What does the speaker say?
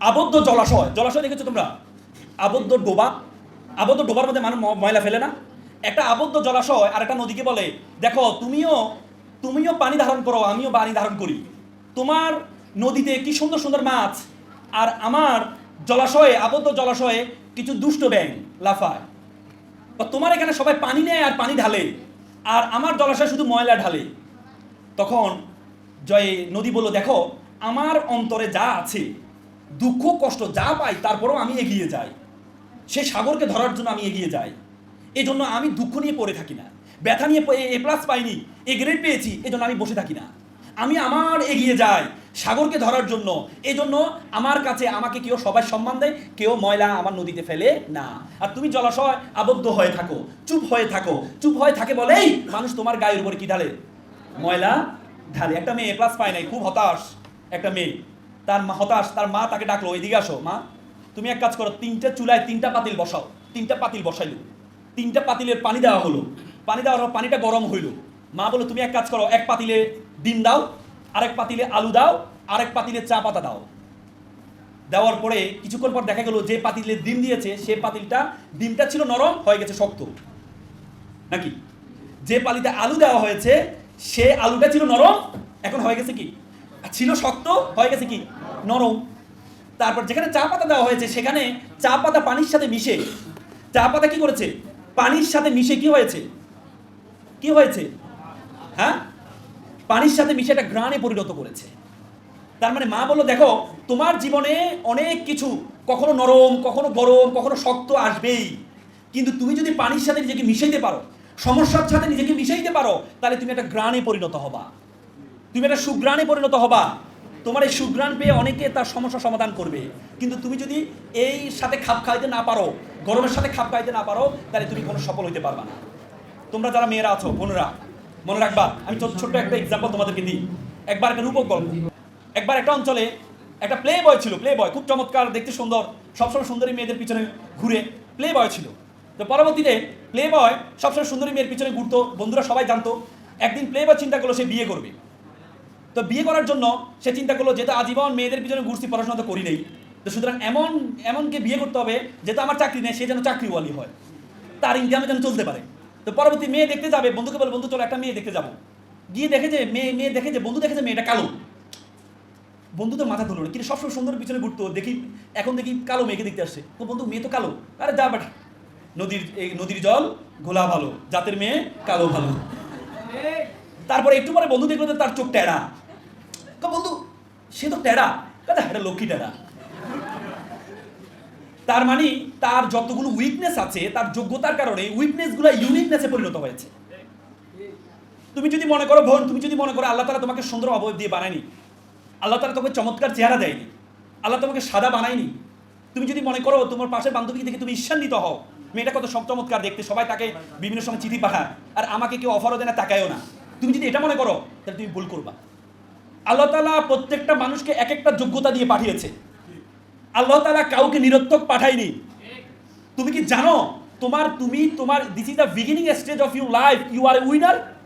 আবদ্ধ জলাশয় জলাশয় দেখেছ তোমরা? আবদ্ধ ডোবা। আবদ্ধ ডোবার মধ্যে মানুষ ময়লা ফেলে না? একটা আবদ্ধ জলাশয় আর একটা নদীকে বলে, দেখো, তুমিও তুমিও পানি ধারণ করো, আমিও পানি ধারণ করি। তোমার নদীতে কি সুন্দর সুন্দর মাছ আর আমার জলাশয়ে, আবদ্ধ জলাশয়ে কিছু দুষ্ট ব্যাং লাফায়। বা তোমার এখানে সবাই পানি নেয় আর পানি ঢালে, আর আমার জলাশয় শুধু ময়লা ঢালে। তখন জয় নদী বলল, দেখো, আমার অন্তরে যা আছে দুঃখ, কষ্ট যা পাই, তারপরেও আমি এগিয়ে যাই। সে সাগরকে ধরার জন্য আমি এগিয়ে যাই। এই জন্য আমি দুঃখ নিয়ে পড়ে থাকি না। ব্যথা নিয়ে এ প্লাস পাইনি, এ গ্রেড পেয়েছি এই জন্য আমি বসে থাকি না। আমি আমার এগিয়ে যাই সাগরকে ধরার জন্য। এই জন্য আমার কাছে আমাকে কেউ সবাই সম্মান দেয়, কেউ ময়লা আমার নদীতে ফেলে না। আর তুমি জলাশয় আবদ্ধ হয়ে থাকো, চুপ হয়ে থাকো। চুপ হয়ে থাকে বলেই মানুষ তোমার গায়ের উপরে কি ঢালে? ময়লা ঢালে। একটা মেয়ে এ প্লাস পায় নাই, খুব হতাশ একটা মেয়ে। তার মা হতাশ, তার মা তাকে ডাকলো ওইদিকে আসো, মা। তুমি এক কাজ করো, তিনটা চুলায় তিনটা পাতিল বসাও, তিনটা পাতিল বসাইলো। তিনটা পাতিলের পানি দেওয়া হলো। পানি দেওয়ার পর পানিটা গরম হইল। মা বলল, তুমি এক কাজ করো, এক পাতিলে ডিম দাও, আরেক পাতিলে আলু দাও, আরেক পাতিলে চা পাতা দাও। দেওয়ার পরে কিছুক্ষণ পর দেখা গেল, যে পাতিলে ডিম দিয়েছে, সে পাতিলটা, ডিমটা ছিল নরম, হয়ে গেছে শক্ত। নাকি? যে পালিতে আলু দেওয়া হয়েছে, সে আলুটা ছিল নরম, এখন হয়ে গেছে কি? ছিল শক্ত, হয়ে গেছে কি? নরম। তারপর যেখানে চা পাতা দেওয়া হয়েছে, সেখানে চা পাতা পানির সাথে মিশে। চা পাতা কি করেছে? পানির সাথে মিশে কি হয়েছে? কি হয়েছে? হ্যাঁ? পানির সাথে মিশে একটা গ্রানে পরিণত করেছে। তার মানে মা বলল, দেখো, তোমার জীবনে অনেক কিছু কখনো নরম, কখনো গরম, কখনো শক্ত আসবেই। কিন্তু তুমি যদি পানির সাথে নিজেকে মিশাইতে পারো, সমস্যার সাথে নিজেকে মিশাইতে পারো, তাহলে তুমি একটা গ্রানে পরিণত হবা। তুমি একটা সুগ্রাণে পরিণত হবা। তোমার এই সুগ্রাণ পেয়ে অনেকে তার সমস্যা সমাধান করবে। কিন্তু তুমি যদি এই সাথে খাপ খাইতে না পারো, গরমের সাথে খাপ খাইতে না পারো, তাহলে তুমি কোনো সফল হইতে পারবা না। তোমরা যারা মেয়েরা আছো, বোনেরা, মনে রাখবা, আমি ছোট ছোট্ট একটা এক্সাম্পল তোমাদেরকে দিই। একবার একটা রূপক গল্প। একবার একটা অঞ্চলে একটা প্লে বয় ছিল প্লে বয় খুব চমৎকার, দেখতে সুন্দর, সবসময় সুন্দরী মেয়েদের পিছনে ঘুরে প্লে বয় ছিল। তো পরবর্তীতে প্লে বয় সবসময় সুন্দরী মেয়ের পিছনে ঘুরতো, বন্ধুরা সবাই জানতো, একদিন প্লে বয় চিন্তা করল সে বিয়ে করবে। তো বিয়ে করার জন্য সে চিন্তা করল যেহেতু আজীবন মেয়েদের পিছনে ঘুরছি, পড়াশোনা তো করি নেই। তো সুতরাং এমন এমনকে বিয়ে করতে হবে, যেহেতু আমার চাকরি নেই, সে যেন চাকরিওয়ালি হয়। তার ইনকামে যেন চলতে পারে। তো পরবর্তী মেয়ে দেখতে যাবে, বন্ধুকে বলে, বন্ধু, চলো একটা মেয়ে দেখতে যাব। গিয়ে দেখে যে, মেয়ে মেয়ে দেখে যে, বন্ধু দেখে যে, মেয়েটা কালো। বন্ধু তো মাথা ধরলো কিন্তু সবসময় সুন্দর পিছনে ঘুরতো, দেখি, এখন দেখি কালো মেয়েকে দেখতে আসছে। তো বন্ধু, মেয়ে তো কালো। আরে যা বাট। নদীর, এই নদীর জল, ঘোলা ভালো। জাতের মেয়ে, কালো ভালো। তারপরে একটু পরে বন্ধু দেখল তার চোখ টেরা। কা বন্ধু, সে তো টেরা। কাদা এটা লক্ষ্মী টেরা। তার মানে তার যতগুলো উইকনেস আছে, তার যোগ্যতার কারণে উইকনেসগুলো ইউনিকনেসে পরিণত হয়েছে। তুমি যদি মনে করো, বোন, তুমি যদি মনে করো, আল্লাহ তালা তোমাকে সুন্দর অবয়ব দিয়ে বানায়নি। আল্লাহ তালা তোমাকে চমৎকার চেহারা দেয়নি। আল্লাহ তোমাকে সাদা বানায়নি। তুমি যদি মনে করো, তোমার পাশের বান্ধবীকে দেখে তুমি ঈর্ষান্বিত হও। মেয়েটা কত সব চমৎকার দেখতে, সবাই তাকে বিভিন্ন সময় চিঠি পাঠায়। আর আমাকে কেউ অফারও দেয় না, তাকায়ও না। তুমি যদি এটা মনে করো, তাহলে তুমি ভুল করবা। আল্লাহ তালা প্রত্যেকটা মানুষকে এক একটা যোগ্যতা দিয়ে পাঠিয়েছে। আল্লাহ তালা কাউকে নিরত্তক পাঠায়নি। তুমি কি জানো? তোমার, তুমি, তোমার this is the beginning stage of your life you are winner